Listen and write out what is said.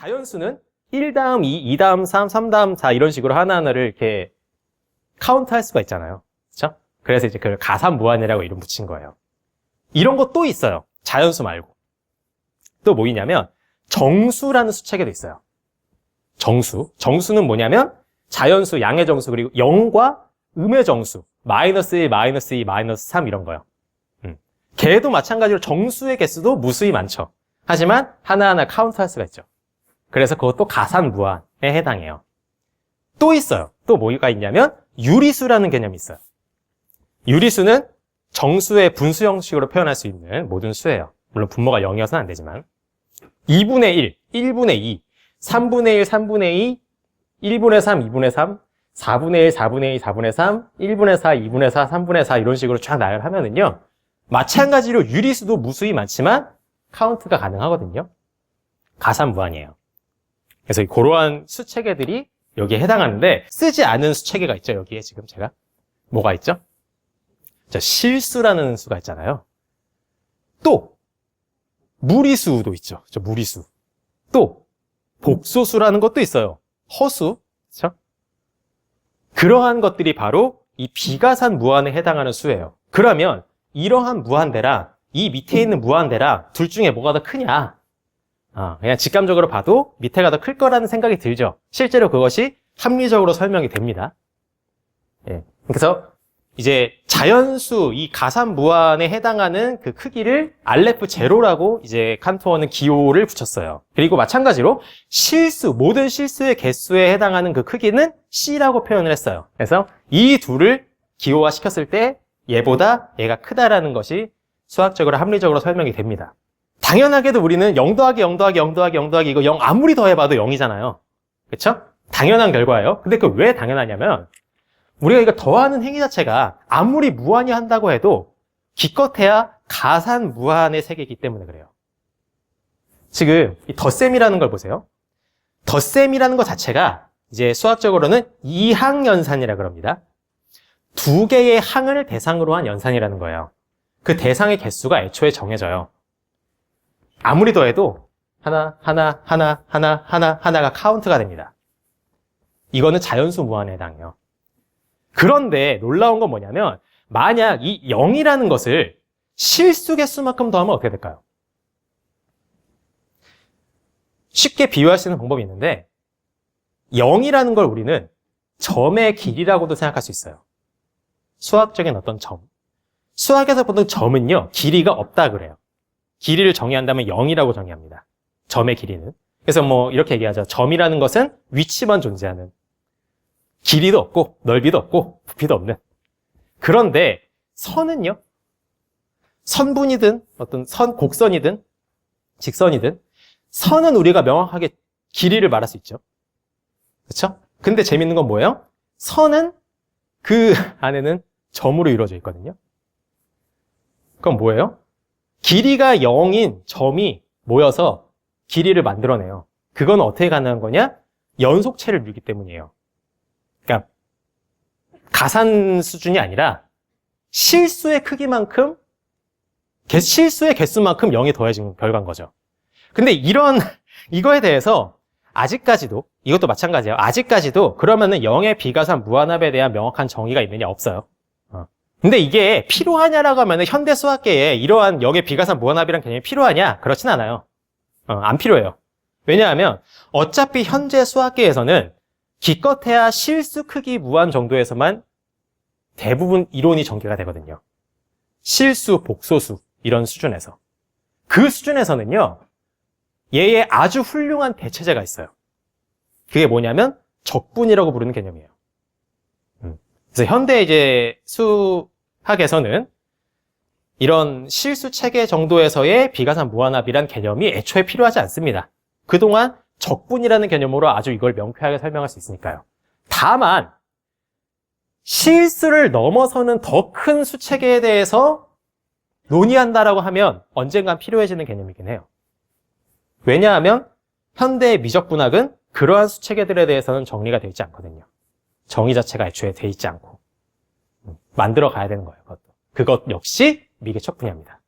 자연수는 1 다음 2, 2 다음 3, 3 다음 4 이런 식으로 하나하나를 이렇게 카운트 할 수가 있잖아요. 그렇죠? 그래서 이제 그걸 가산무한이라고 이름 붙인 거예요. 이런 거 또 있어요. 자연수 말고. 또 뭐 있냐면 정수라는 수체계도 있어요. 정수. 정수는 뭐냐면 자연수, 양의 정수, 그리고 0과 음의 정수. 마이너스 1, 마이너스 2, 마이너스 3 이런 거요. 음. 걔도 마찬가지로 정수의 개수도 무수히 많죠. 하지만 하나하나 카운트할 수가 있죠. 그래서 그것도 가산무한에 해당해요. 또 있어요. 또 뭐가 있냐면 유리수라는 개념이 있어요. 유리수는 정수의 분수 형식으로 표현할 수 있는 모든 수예요. 물론 분모가 0이어서는 안 되지만 2분의 1, 1분의 2, 3분의 1, 3분의 2, 1분의 3, 2분의 3, 4분의 1, 4분의 2, 4분의 3, 1분의 4, 2분의 4, 3분의 4 이런 식으로 쫙 나열하면은요. 마찬가지로 유리수도 무수히 많지만 카운트가 가능하거든요. 가산 무한이에요. 그래서 그러한 수체계들이 여기에 해당하는데 쓰지 않은 수체계가 있죠. 여기에 지금 제가 뭐가 있죠? 자, 실수라는 수가 있잖아요. 또 무리수도 있죠. 저 무리수. 또 복소수라는 것도 있어요. 허수. 그렇죠? 그러한 것들이 바로 이 비가산 무한에 해당하는 수예요. 그러면 이러한 무한대랑 이 밑에 있는 무한대랑 둘 중에 뭐가 더 크냐? 아, 그냥 직감적으로 봐도 밑에가 더 클 거라는 생각이 들죠. 실제로 그것이 합리적으로 설명이 됩니다. 예. 그래서 이제 자연수 이 가산 무한에 해당하는 그 크기를 알레프 제로라고 이제 칸토어는 기호를 붙였어요. 그리고 마찬가지로 실수 모든 실수의 개수에 해당하는 그 크기는 C라고 표현을 했어요. 그래서 이 둘을 기호화 시켰을 때 얘보다 얘가 크다라는 것이 수학적으로 합리적으로 설명이 됩니다. 당연하게도 우리는 0 더하기 0 더하기 0 더하기 0 더하기 이거 0 아무리 더해봐도 0이잖아요. 그렇죠? 당연한 결과예요. 근데 그 왜 당연하냐면 우리가 이거 더하는 행위 자체가 아무리 무한히 한다고 해도 기껏해야 가산 무한의 세계이기 때문에 그래요. 지금 이 덧셈이라는 걸 보세요. 덧셈이라는 것 자체가 이제 수학적으로는 이항연산이라 그럽니다. 두 개의 항을 대상으로 한 연산이라는 거예요. 그 대상의 개수가 애초에 정해져요. 아무리 더해도 하나, 하나, 하나, 하나, 하나, 하나가 카운트가 됩니다. 이거는 자연수 무한에 해당해요. 그런데 놀라운 건 뭐냐면 만약 이 0이라는 것을 실수 개수만큼 더하면 어떻게 될까요? 쉽게 비유할 수 있는 방법이 있는데 0이라는 걸 우리는 점의 길이라고도 생각할 수 있어요. 수학적인 어떤 점. 수학에서 보는 점은요, 길이가 없다 그래요. 길이를 정의한다면 0이라고 정의합니다. 점의 길이는. 그래서 뭐 이렇게 얘기하죠. 점이라는 것은 위치만 존재하는 길이도 없고 넓이도 없고 부피도 없는. 그런데 선은요. 선분이든 어떤 선 곡선이든 직선이든 선은 우리가 명확하게 길이를 말할 수 있죠. 그렇죠? 근데 재밌는 건 뭐예요? 선은 그 안에는 점으로 이루어져 있거든요. 그럼 뭐예요? 길이가 0인 점이 모여서 길이를 만들어내요. 그건 어떻게 가능한 거냐? 연속체를 밀기 때문이에요. 그러니까 가산 수준이 아니라 실수의 크기만큼 개- 실수의 개수만큼 0이 더해진 결과인 거죠. 근데 이런 이거에 대해서 아직까지도 이것도 마찬가지예요. 아직까지도 그러면은 0의 비가산 무한합에 대한 명확한 정의가 있느냐 없어요. 어. 근데 이게 필요하냐라고 하면은 현대 수학계에 이러한 0의 비가산 무한합이라는 개념이 필요하냐? 그렇진 않아요. 어, 안 필요해요. 왜냐하면 어차피 현재 수학계에서는 기껏해야 실수 크기 무한 정도에서만 대부분 이론이 전개가 되거든요. 실수, 복소수 이런 수준에서. 그 수준에서는요. 얘의 아주 훌륭한 대체제가 있어요. 그게 뭐냐면 적분이라고 부르는 개념이에요. 음. 그래서 현대 이제 수 학에서는 이런 실수 체계 정도에서의 비가산 무한합이란 개념이 애초에 필요하지 않습니다. 그동안 적분이라는 개념으로 아주 이걸 명쾌하게 설명할 수 있으니까요. 다만 실수를 넘어서는 더 큰 수체계에 대해서 논의한다라고 하면 언젠간 필요해지는 개념이긴 해요. 왜냐하면 현대의 미적분학은 그러한 수체계들에 대해서는 정리가 되어 있지 않거든요. 정의 자체가 애초에 되어 있지 않고 음, 만들어 가야 되는 거예요. 그것도. 그것 역시 미개 척 분야입니다.